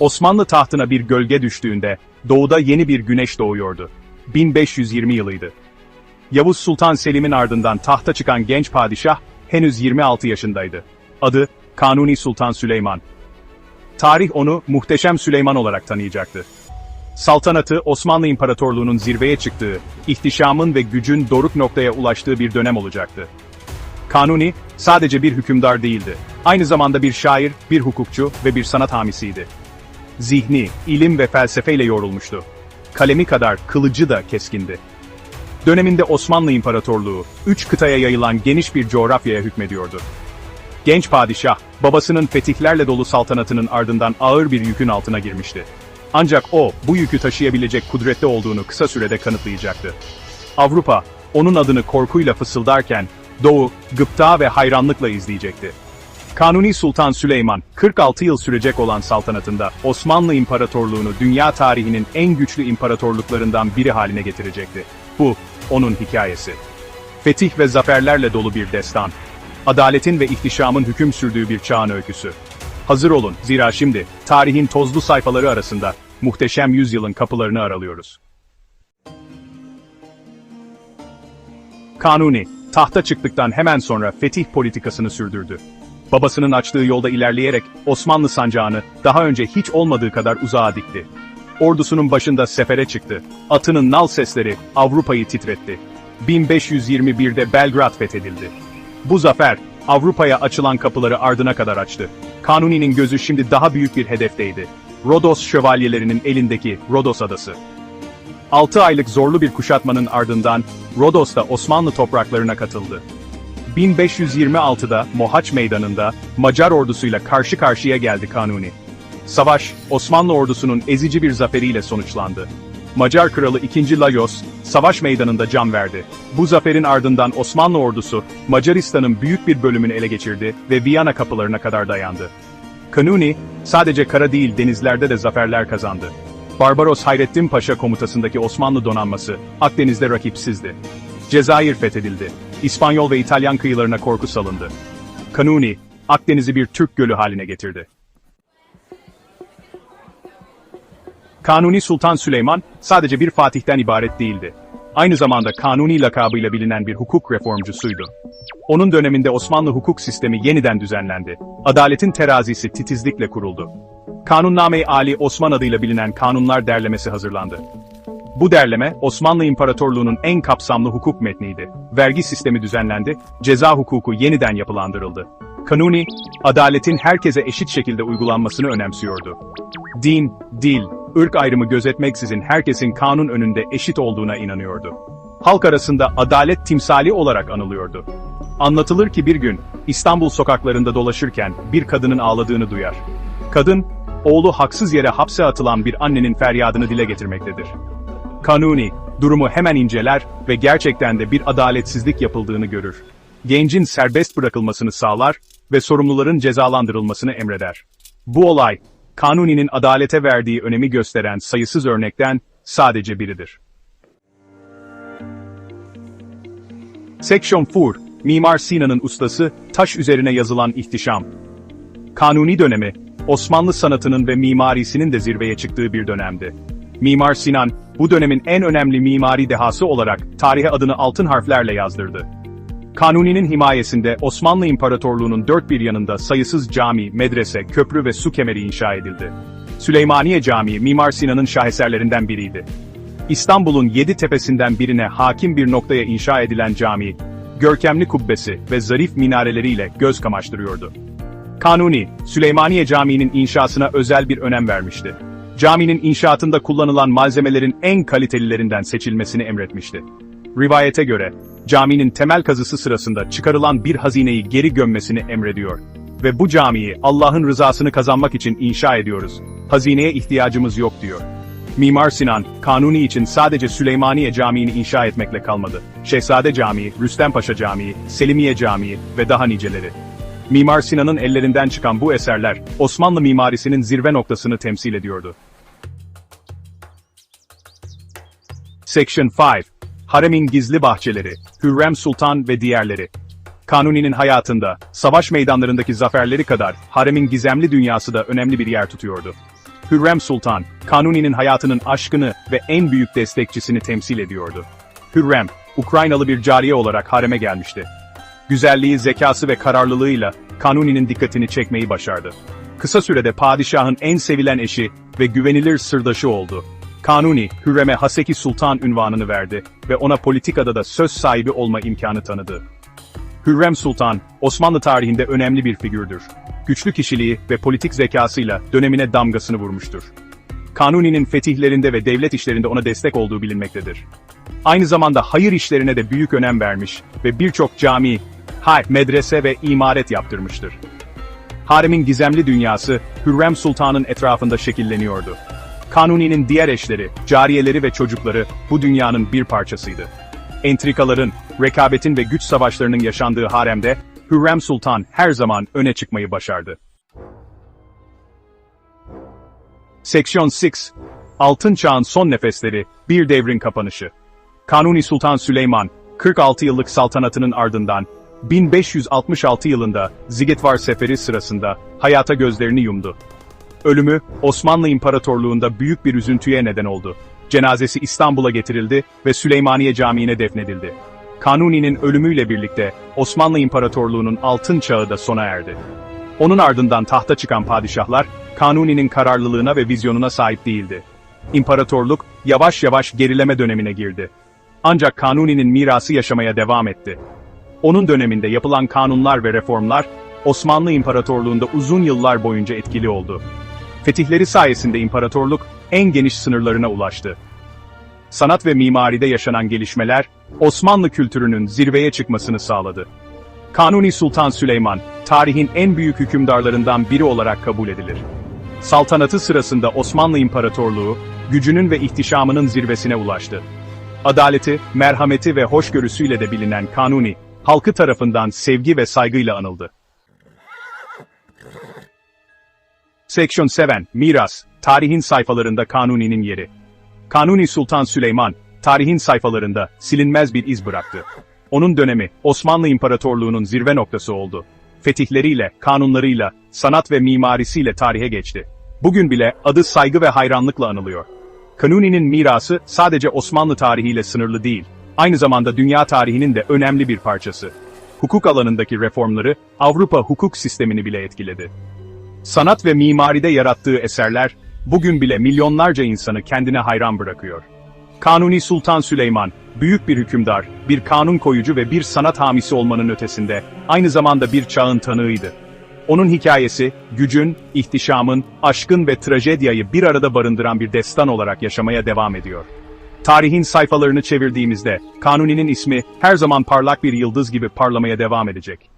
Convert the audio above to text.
Osmanlı tahtına bir gölge düştüğünde, doğuda yeni bir güneş doğuyordu. 1520 yılıydı. Yavuz Sultan Selim'in ardından tahta çıkan genç padişah, henüz 26 yaşındaydı. Adı, Kanuni Sultan Süleyman. Tarih onu Muhteşem Süleyman olarak tanıyacaktı. Saltanatı Osmanlı İmparatorluğu'nun zirveye çıktığı, ihtişamın ve gücün doruk noktaya ulaştığı bir dönem olacaktı. Kanuni, sadece bir hükümdar değildi. Aynı zamanda bir şair, bir hukukçu ve bir sanat hamisiydi. Zihni, ilim ve felsefeyle yoğrulmuştu. Kalemi kadar kılıcı da keskindi. Döneminde Osmanlı İmparatorluğu, üç kıtaya yayılan geniş bir coğrafyaya hükmediyordu. Genç padişah, babasının fetihlerle dolu saltanatının ardından ağır bir yükün altına girmişti. Ancak o, bu yükü taşıyabilecek kudretli olduğunu kısa sürede kanıtlayacaktı. Avrupa, onun adını korkuyla fısıldarken, Doğu, gıpta ve hayranlıkla izleyecekti. Kanuni Sultan Süleyman, 46 yıl sürecek olan saltanatında Osmanlı İmparatorluğunu dünya tarihinin en güçlü imparatorluklarından biri haline getirecekti. Bu, onun hikayesi. Fetih ve zaferlerle dolu bir destan. Adaletin ve ihtişamın hüküm sürdüğü bir çağın öyküsü. Hazır olun, zira şimdi, tarihin tozlu sayfaları arasında, muhteşem yüzyılın kapılarını aralıyoruz. Kanuni, tahta çıktıktan hemen sonra fetih politikasını sürdürdü. Babasının açtığı yolda ilerleyerek Osmanlı sancağını daha önce hiç olmadığı kadar uzağa dikti. Ordusunun başında sefere çıktı. Atının nal sesleri Avrupa'yı titretti. 1521'de Belgrad fethedildi. Bu zafer, Avrupa'ya açılan kapıları ardına kadar açtı. Kanuni'nin gözü şimdi daha büyük bir hedefteydi. Rodos şövalyelerinin elindeki Rodos adası. 6 aylık zorlu bir kuşatmanın ardından Rodos da Osmanlı topraklarına katıldı. 1526'da Mohaç Meydanı'nda Macar ordusuyla karşı karşıya geldi Kanuni. Savaş, Osmanlı ordusunun ezici bir zaferiyle sonuçlandı. Macar kralı 2. Lajos, savaş meydanında can verdi. Bu zaferin ardından Osmanlı ordusu, Macaristan'ın büyük bir bölümünü ele geçirdi ve Viyana kapılarına kadar dayandı. Kanuni, sadece kara değil denizlerde de zaferler kazandı. Barbaros Hayrettin Paşa komutasındaki Osmanlı donanması, Akdeniz'de rakipsizdi. Cezayir fethedildi. İspanyol ve İtalyan kıyılarına korku salındı. Kanuni, Akdeniz'i bir Türk gölü haline getirdi. Kanuni Sultan Süleyman, sadece bir fatihten ibaret değildi. Aynı zamanda Kanuni lakabıyla bilinen bir hukuk reformcusuydu. Onun döneminde Osmanlı hukuk sistemi yeniden düzenlendi. Adaletin terazisi titizlikle kuruldu. Kanunname-i Ali Osman adıyla bilinen kanunlar derlemesi hazırlandı. Bu derleme, Osmanlı İmparatorluğu'nun en kapsamlı hukuk metniydi. Vergi sistemi düzenlendi, ceza hukuku yeniden yapılandırıldı. Kanuni, adaletin herkese eşit şekilde uygulanmasını önemsiyordu. Din, dil, ırk ayrımı gözetmeksizin herkesin kanun önünde eşit olduğuna inanıyordu. Halk arasında adalet timsali olarak anılıyordu. Anlatılır ki bir gün, İstanbul sokaklarında dolaşırken bir kadının ağladığını duyar. Kadın, oğlu haksız yere hapse atılan bir annenin feryadını dile getirmektedir. Kanuni, durumu hemen inceler ve gerçekten de bir adaletsizlik yapıldığını görür. Gencin serbest bırakılmasını sağlar ve sorumluların cezalandırılmasını emreder. Bu olay, Kanuni'nin adalete verdiği önemi gösteren sayısız örnekten sadece biridir. Section 4, Mimar Sinan'ın ustası, taş üzerine yazılan ihtişam. Kanuni dönemi, Osmanlı sanatının ve mimarisinin de zirveye çıktığı bir dönemdi. Mimar Sinan, bu dönemin en önemli mimari dehası olarak tarihe adını altın harflerle yazdırdı. Kanuni'nin himayesinde Osmanlı İmparatorluğu'nun dört bir yanında sayısız cami, medrese, köprü ve su kemeri inşa edildi. Süleymaniye Camii, Mimar Sinan'ın şaheserlerinden biriydi. İstanbul'un yedi tepesinden birine hakim bir noktaya inşa edilen cami, görkemli kubbesi ve zarif minareleriyle göz kamaştırıyordu. Kanuni, Süleymaniye Camii'nin inşasına özel bir önem vermişti. Caminin inşaatında kullanılan malzemelerin en kalitelilerinden seçilmesini emretmişti. Rivayete göre, caminin temel kazısı sırasında çıkarılan bir hazineyi geri gömmesini emrediyor. Ve bu camiyi Allah'ın rızasını kazanmak için inşa ediyoruz. Hazineye ihtiyacımız yok diyor. Mimar Sinan, Kanuni için sadece Süleymaniye Camii'ni inşa etmekle kalmadı. Şehzade Camii, Rüstempaşa Camii, Selimiye Camii ve daha niceleri. Mimar Sinan'ın ellerinden çıkan bu eserler, Osmanlı mimarisinin zirve noktasını temsil ediyordu. Section 5 Haremin Gizli Bahçeleri, Hürrem Sultan ve diğerleri. Kanuni'nin hayatında, savaş meydanlarındaki zaferleri kadar, haremin gizemli dünyası da önemli bir yer tutuyordu. Hürrem Sultan, Kanuni'nin hayatının aşkını ve en büyük destekçisini temsil ediyordu. Hürrem, Ukraynalı bir cariye olarak hareme gelmişti. Güzelliği, zekası ve kararlılığıyla Kanuni'nin dikkatini çekmeyi başardı. Kısa sürede padişahın en sevilen eşi ve güvenilir sırdaşı oldu. Kanuni, Hürrem'e Haseki Sultan ünvanını verdi ve ona politikada da söz sahibi olma imkanı tanıdı. Hürrem Sultan, Osmanlı tarihinde önemli bir figürdür. Güçlü kişiliği ve politik zekasıyla dönemine damgasını vurmuştur. Kanuni'nin fetihlerinde ve devlet işlerinde ona destek olduğu bilinmektedir. Aynı zamanda hayır işlerine de büyük önem vermiş ve birçok cami, hay, medrese ve imaret yaptırmıştır. Haremin gizemli dünyası, Hürrem Sultan'ın etrafında şekilleniyordu. Kanuni'nin diğer eşleri, cariyeleri ve çocukları bu dünyanın bir parçasıydı. Entrikaların, rekabetin ve güç savaşlarının yaşandığı haremde, Hürrem Sultan her zaman öne çıkmayı başardı. Seksiyon 6 Altın Çağın Son Nefesleri, Bir Devrin Kapanışı Kanuni Sultan Süleyman, 46 yıllık saltanatının ardından, 1566 yılında Zigetvar Seferi sırasında hayata gözlerini yumdu. Ölümü, Osmanlı İmparatorluğu'nda büyük bir üzüntüye neden oldu. Cenazesi İstanbul'a getirildi ve Süleymaniye Camii'ne defnedildi. Kanuni'nin ölümüyle birlikte Osmanlı İmparatorluğu'nun altın çağı da sona erdi. Onun ardından tahta çıkan padişahlar, Kanuni'nin kararlılığına ve vizyonuna sahip değildi. İmparatorluk, yavaş yavaş gerileme dönemine girdi. Ancak Kanuni'nin mirası yaşamaya devam etti. Onun döneminde yapılan kanunlar ve reformlar, Osmanlı İmparatorluğu'nda uzun yıllar boyunca etkili oldu. Fetihleri sayesinde imparatorluk, en geniş sınırlarına ulaştı. Sanat ve mimaride yaşanan gelişmeler, Osmanlı kültürünün zirveye çıkmasını sağladı. Kanuni Sultan Süleyman, tarihin en büyük hükümdarlarından biri olarak kabul edilir. Saltanatı sırasında Osmanlı İmparatorluğu, gücünün ve ihtişamının zirvesine ulaştı. Adaleti, merhameti ve hoşgörüsüyle de bilinen Kanuni, halkı tarafından sevgi ve saygıyla anıldı. Section 7, Miras, tarihin sayfalarında Kanuni'nin yeri. Kanuni Sultan Süleyman, tarihin sayfalarında silinmez bir iz bıraktı. Onun dönemi, Osmanlı İmparatorluğu'nun zirve noktası oldu. Fetihleriyle, kanunlarıyla, sanat ve mimarisiyle tarihe geçti. Bugün bile adı saygı ve hayranlıkla anılıyor. Kanuni'nin mirası sadece Osmanlı tarihiyle sınırlı değil, aynı zamanda dünya tarihinin de önemli bir parçası. Hukuk alanındaki reformları, Avrupa hukuk sistemini bile etkiledi. Sanat ve mimaride yarattığı eserler, bugün bile milyonlarca insanı kendine hayran bırakıyor. Kanuni Sultan Süleyman, büyük bir hükümdar, bir kanun koyucu ve bir sanat hamisi olmanın ötesinde, aynı zamanda bir çağın tanığıydı. Onun hikayesi, gücün, ihtişamın, aşkın ve trajedyayı bir arada barındıran bir destan olarak yaşamaya devam ediyor. Tarihin sayfalarını çevirdiğimizde, Kanuni'nin ismi her zaman parlak bir yıldız gibi parlamaya devam edecek.